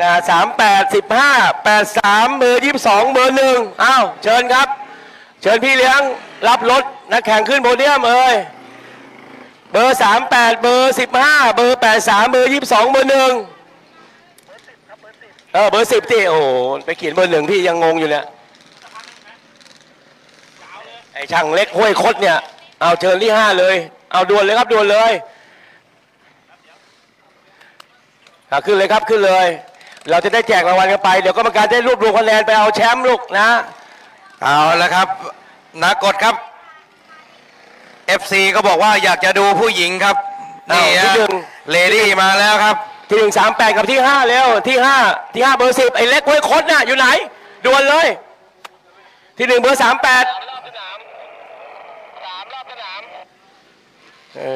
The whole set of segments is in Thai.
นะสามแปดสิบห้าแปดสามเบอร์ยี่สิบสองเบอร์หนึ่งอ้าวเชิญครับ เชิญพี่เลี้ยงรับรถนักแข่งขึ้นโพเดียมเอ้ยเบอร์สามแปดเบอร์สิบห้าเบอร์แปดสามเบอร์ยี่สิบสองเบอร์หนึ่งเออเบอร์สิบที่โอ้โหไปเขียนเบอร์หนึ่งพี่ยังงงอยู่เนี่ยไอช่างเล็กห้วยคดเนี่ยเอาเชิญที่ห้าเลย เอาด่วนเลยครับด่วนเลยขึ้นเลยครับขึ้นเลย เราจะได้แจกรางวัลกันไป เดี๋ยวกรรมการจะได้รวบรวมคะแนนไปเอาแชมป์ลูกนะ เอาละครับนักกดครับ FC ก็บอกว่าอยากจะดูผู้หญิงครับอ้าวนี่ที่ฮะหนึ่ง เลดี้มาแล้วครับ ที่หนึ่งสามแปดกับที่ห้าเร็วที่ห้าที่ห้าเบอร์สิบไอ้เล็กห้วยคดน่ะอยู่ไหนด่วนเลย ที่หนึ่งเบอร์สามแปด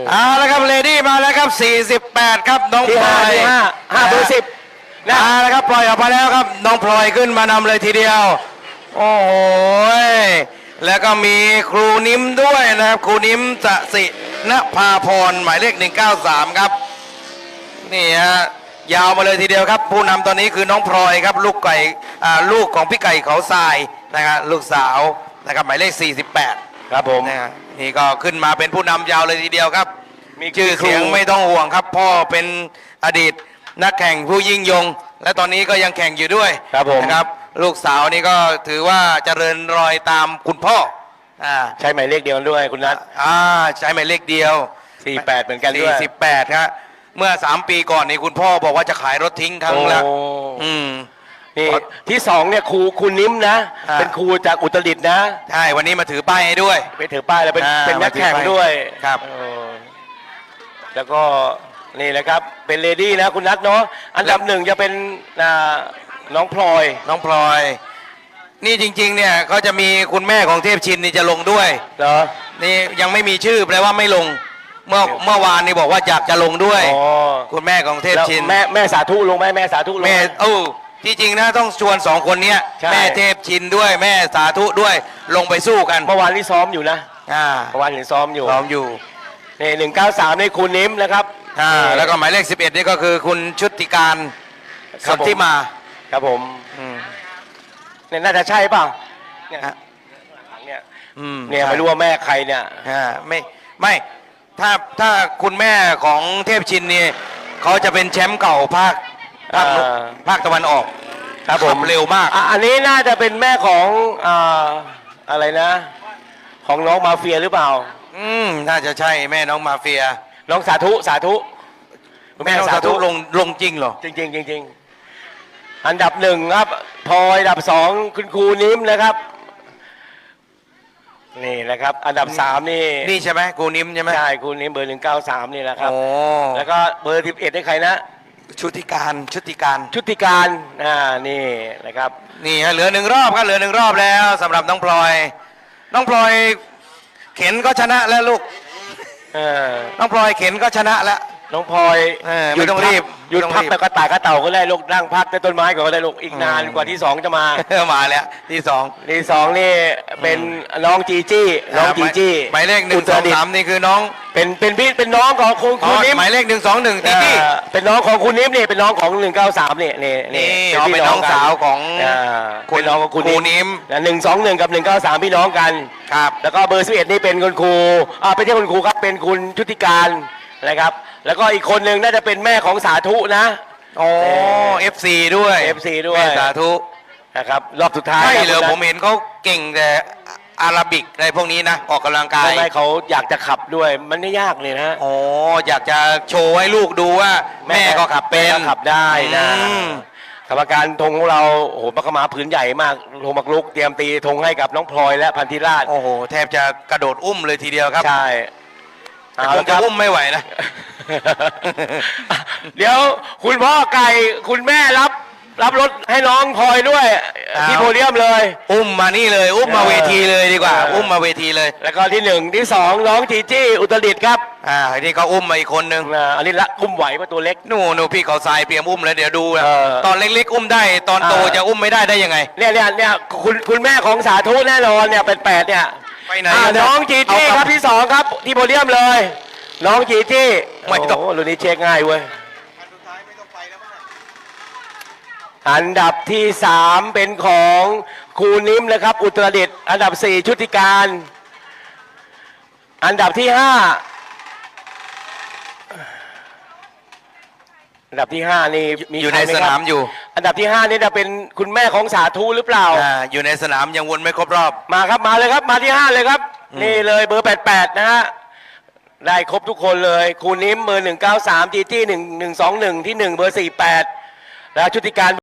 เอาละครับเลดี้มาแล้วครับ 48 ครับน้องที่พลห้าอยที่ห้าห้าเบอร์สิบ นะเอาละครับปล่อยออกมาแล้วครับ น้องพลอยขึ้นมานำเลยทีเดียว โอ้โหยแล้วก็มีครูนิ้มด้วยนะครับ ครูนิ้มสสินภาพรหมายเลข 193 ครับนี่ฮะยาวมาเลยทีเดียวครับ ผู้นำตอนนี้คือน้องพลอยครับ ลูกไก่อ่าลูกของพี่ไก่เขาทรายนะครับลูกสาวนะครับหมายเลข 48 ครับผมนะฮะนี่ก็ขึ้นมาเป็นผู้นำยาวเลยทีเดียวครับ มีชื่อเสียงครูไม่ต้องห่วงครับ พ่อเป็นอดีต นักแข่งผู้ยิ่งยง และตอนนี้ก็ยังแข่งอยู่ด้วยครับผม นะครับ ลูกสาวนี่ก็ถือว่าเจริญรอยตามคุณพ่ออ่าใช้หมายเลขเดียวกันด้วยคุณนัทอ่าใช้หมายเลขเดียวสี่แปดเหมือนกันด้วย48ครับเมื่อ 3 ปีก่อนนี่คุณพ่อบอกว่าจะขายรถทิ้งครั้งละโอ้อืม นี่ที่สองเนี่ยครูครูนิ้มนะ อ่า เป็นครูจากอุตรดิตถ์นะใช่วันนี้มาถือป้ายให้ด้วย ไปถือป้ายแล้วเป็นอ่าเป็นนักแข่งมาถือป้ายด้วยครับเออแล้วก็ นี่แหละครับเป็นเลดี้นะคุณนัทเนาะอันดับหนึ่งจะเป็นอ่าน้องพลอย น้องพลอย นี่จริง ๆ เนี่ยเขาจะมีคุณแม่ของเทพชินนี่จะลงด้วย เหรอ นี่ยังไม่มีชื่อแปลว่าไม่ลง เมื่อเมื่อวานนี่บอกว่าอยากจะลงด้วย อ๋อ คุณแม่ของเทพแล้วชิน แม่แม่สาธุลงไหมแม่สาธุลงไห แม่เอ้าที่จริงนะต้องชวนสองคนเนี้ยใช่ แม่เทพชินด้วยแม่สาธุด้วยลงไปสู้กันเมื่อวานที่ซ้อมอยู่นะอ่าเมื่อวานเห็นซ้อมอยู่ พร้อมอยู่ นี่หนึ่งเก้าสามในคุณนิ้มนะครับอ่านี่แล้วก็หมายเลข 11 นี่ก็คือคุณชุติการครัสับนผมติมาครับผมอืมเนี่ยน่าจะใช่เปล่าเนี่ยฮะเนี่ยอืมเนี่ยไม่รู้ว่าแม่ใครเนี่ยอ่าไม่ไม่ถ้าถ้าคุณแม่ของเทพชินนี่เขาจะเป็นแชมป์เก่าภาคภาคอ่าภาคตะวันออกครับผมขัเร็วมากอะอันนี้น่าจะเป็นแม่ของอ่าอะไรนะ ของน้องมาเฟียหรือเปล่า อืมน่าจะใช่แม่น้องมาเฟียน้องสาธุสาธุ แม่น้องสาธุลงลงจริงเหรอ จริงๆจริงๆอันดับหนึ่งครับพลอยอันดับสองคุณครูนิ้มนะครับ นี่นะครับ อันดับสามนี่นี่ใช่ไหมกูนิ้มใช่ไหมใช่ครูนิ้มเบอร์หนึ่งเก้าสามนี่แหละครับโอ้แล้วก็เบอร์สิบเอ็ดให้ใครนะชุติการชุติการชุติการอ่านี่นะครับ นี่ฮะเหลือหนึ่งรอบครับเหลือหนึ่งรอบแล้วสำหรับน้องพลอย น้องพลอย เข็นก็ชนะแล้วลูกเออน้องพลอยเข็นก็ชนะแล้ว น้องพลอยเออไม่ต้องรีบหยุดไม่ต้องพักรีบ แต่กระต่ายกระเต่าก็ได้ลูกนั่งพักใต้ต้นไม้ก่อนก็ได้ลูกอีกนานกว่าที่สองจะมามาแล้วที่สองที่สองนี่เป็นน้องจีจี้น้องจีจี้หมายเลขหนึ่งอุสตอรงดิตถ์สามนี่คือน้องเป็นเป็นพี่เป็นน้องของคุณอ๋คุอณนิ่มหมายเลขหนึ่งสองหนึ่งตีตี้ เอ่อเป็นน้องของคุณนิ่มนี่เป็นน้องของหนึ่งเก้าสามนี่นี่นี่อ๋อเป็นน้องกัสาวของอ่าคุณเป็นน้องของคุณครูนิ่ม หนึ่งสองหนึ่งกับหนึ่งเก้าสามพี่น้องกัน ครับ แล้วก็เบอร์สิบเอ็ดนี่เป็นคุณครู อ่าไม่ใช่คุณครูครับ เป็นคุณชุติการนะครับ แล้วก็อีกคนหนึ่งน่าจะเป็นแม่ของสาธุนะ โอ้เอฟซีด้วย FC ด้วย แม่สาธุนะครับรอบสุดท้ายใช่นะเหรอคุณผมเห็นเขาเก่งแต่อาราบิกอะไรพวกนี้นะ ออกกำลังกายทำไมเขาอยากจะขับด้วยมันไม่ยากเลยนะโอ้อยากจะโชว์ให้ลูกดูว่า แม่ก็ขับเป็นแม่ก็ขับได้นะอืม กรรมการธงของเราโอ้โหปากกมาผืนใหญ่มากโทมักลุกเตรียมตีธงให้กับน้องพลอยและพันธิราชโอ้โห แทบจะกระโดดอุ้มเลยทีเดียวครับใช่แต่เอาคละงคจะรับ อุ้มไม่ไหวนะ เดี๋ยวคุณพ่อไก่คุณแม่รับ รับรถให้น้องพลอยด้วย เอา ที่โพเดียมเลย อุ้มมานี่เลย อุ้มมาเออเวทีเลยดีกว่า เอออุ้อุ้มมาเวทีเลยแล้วก็ที่หนึ่งที่สองน้องจีจี้อุตรดิตถ์ครับอ่าทีนี้ก็อุ้มมาอีกคนนึงอ่าอันนี้ละอุ้มไหวเพราะตัวเล็กนู่นนู่นพี่เขาทรายเตรียมอุ้มแล้วเดี๋ยวดูนะเออตอนเล็กๆอุ้มได้ ตอนโตเออ จะอุ้มไม่ได้ได้ยังไง เนี่ยเนี่ยเนี่ยคุณคุณแม่ของสาธุแน่นอนเนี่ยเป็นแปดเนี่ยไปไหนอ่าเนี่ยน้องจีจี้เอาคกลัรับบที่สองครับที่โพเดียมเลย น้องจีจี้ไม่ต้องโอ้โหรุ่นนี้เช็คง่ายเว้ยอันดับที่สามเป็นของครูนิ่มนะครับ อุตรดิตถ์อันดับสี่ชุติการ อันดับที่ห้าอันดับที่ห้านี่มีอยู่ในใครไหสครับนามอยู่ อันดับที่ห้านี่จะเป็นคุณแม่ของสาธุหรือเปล่า อ่าอยู่ในสนามยังวนไม่ครบรอบ มาครับมาเลยครับมาที่ห้าเลยครับ นี่เลยเบอร์แปดแปดนะฮะ ได้ครบทุกคนเลยครูนิ่มเบอร์หนึ่งเก้าสามจีจี้หนึ่งหนึ่งสองหนึ่งที่หนึ่งเบอร์สี่แปดแล้วชุติการ